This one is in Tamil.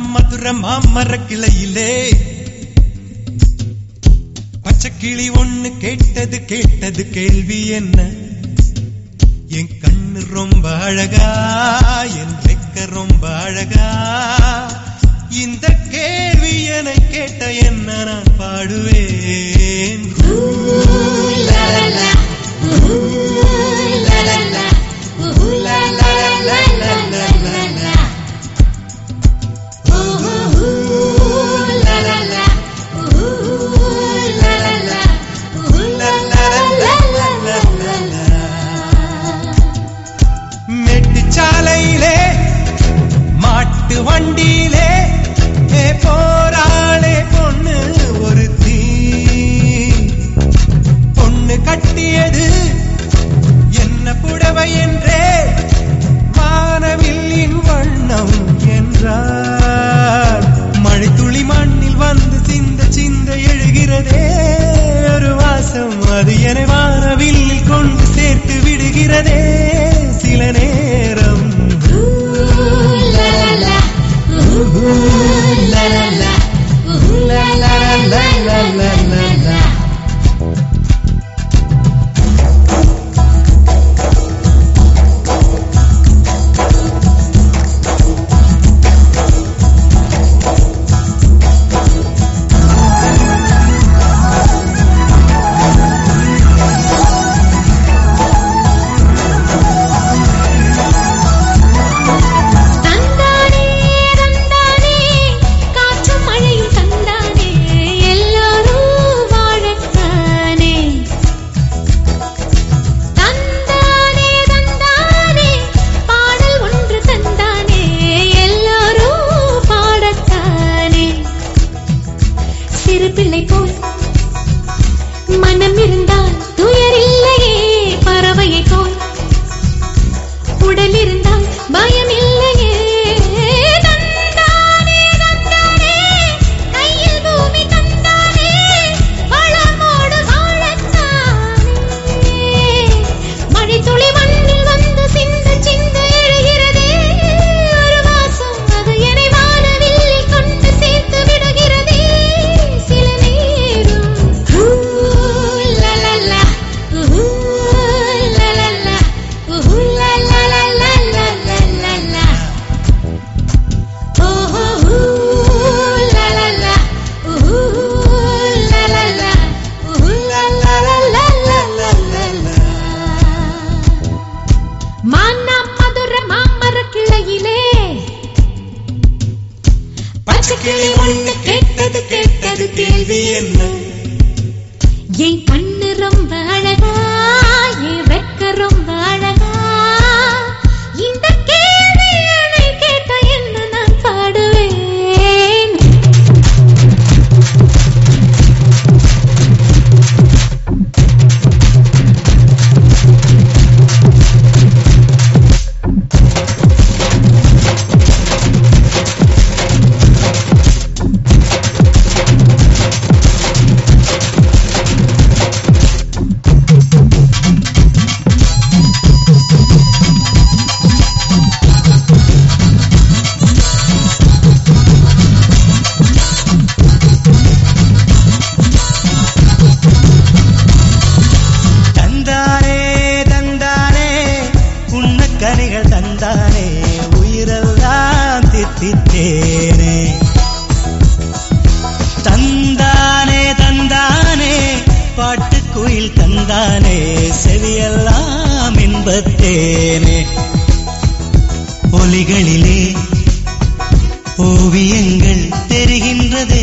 மதுர மாமர கிளையிலே. பச்சைக்கிளி ஒண்ணு கேட்டது கேட்டது கேள்வி என்ன? என் கண்ணு ரொம்ப அழகா என் வெக்க ரொம்ப அழகா. இந்த கேள்வி என கேட்ட என்ன நான் பாடுவேன்? Chile, por கிளி ஒண்ணு கேட்டது கேட்டது கேள்வி என்ன? என் பட்டேனே ஒலிகளிலே ஓவியங்கள் தெரிகின்றதே.